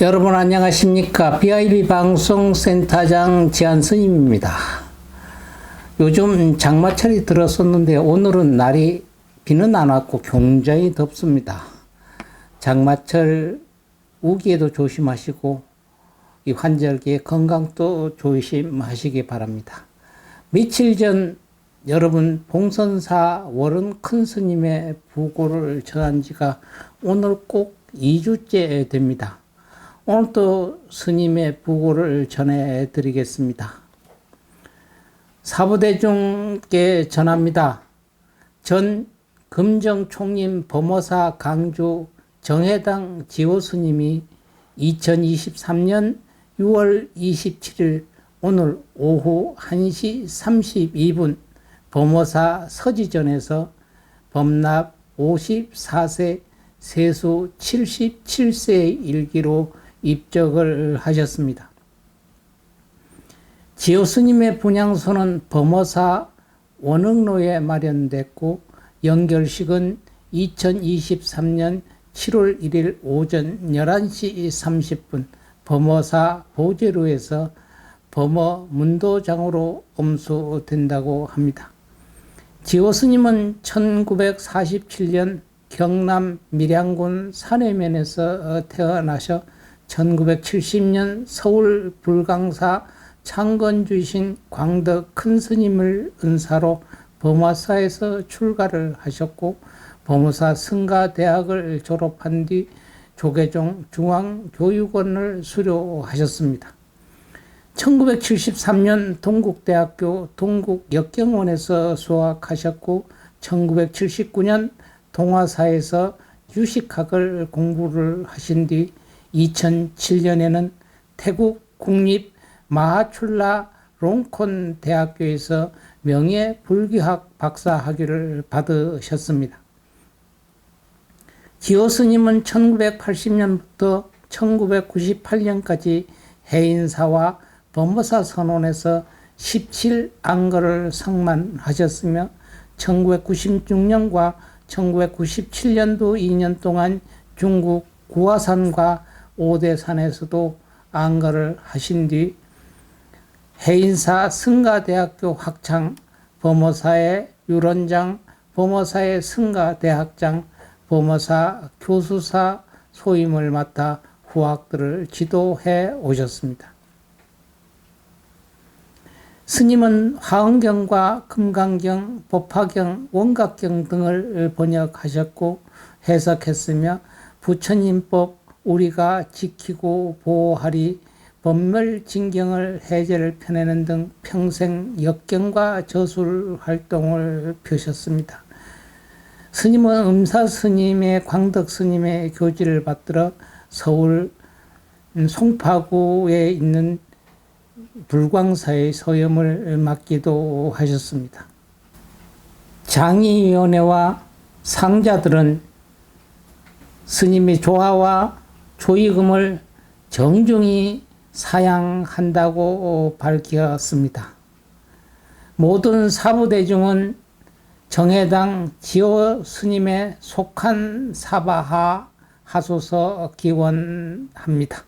여러분 안녕하십니까? BIB 방송센터장 지한스님입니다. 요즘 장마철이 들었었는데 오늘은 날이 비는 안 왔고 굉장히 덥습니다. 장마철 우기에도 조심하시고 이 환절기에 건강도 조심하시기 바랍니다. 며칠 전 여러분 봉선사 월은 큰 스님의 부고를 전한 지가 오늘 꼭 2주째 됩니다. 오늘 또 스님의 부고를 전해 드리겠습니다. 사부대중께 전합니다. 전 금정총림 범어사 강주 정해당 지호 스님이 2023년 6월 27일 오늘 오후 1시 32분 범어사 서지전에서 범납 54세 세수 77세의 일기로 입적을 하셨습니다. 지호 스님의 분향소는 범어사 원흥로에 마련됐고 연결식은 2023년 7월 1일 오전 11시 30분 범어사 보제로에서 범어 문도장으로 엄수된다고 합니다. 지호 스님은 1947년 경남 밀양군 산해면에서 태어나셔 1970년 서울 불강사 창건주신 광덕 큰 스님을 은사로 범화사에서 출가를 하셨고 범화사 승가대학을 졸업한 뒤 조계종 중앙교육원을 수료하셨습니다. 1973년 동국대학교 동국역경원에서 수학하셨고 1979년 동화사에서 유식학을 공부를 하신 뒤 2007년에는 태국 국립 마하출라 롱콘 대학교에서 명예 불교학 박사 학위를 받으셨습니다. 지호 스님은 1980년부터 1998년까지 해인사와 법무사 선언에서 17안거를 상만하셨으며 1996년과 1997년도 2년 동안 중국 구화산과 오대산에서도 안거를 하신 뒤 해인사 승가대학교 학창, 범어사의 유론장, 범어사의 승가대학장, 범어사 교수사 소임을 맡아 후학들을 지도해 오셨습니다. 스님은 화엄경과 금강경, 법화경, 원각경 등을 번역하셨고 해석했으며 부처님법 우리가 지키고 보호하리 법멸 진경을 해제를 펴내는 등 평생 역경과 저술 활동을 펴셨습니다. 스님은 음사 스님의 광덕 스님의 교지를 받들어 서울 송파구에 있는 불광사의 서염을 맡기도 하셨습니다. 장의위원회와 상자들은 스님의 조화와 조의금을 정중히 사양한다고 밝혔습니다. 모든 사부대중은 정해당 지호 스님에 속한 사바하 하소서 기원합니다.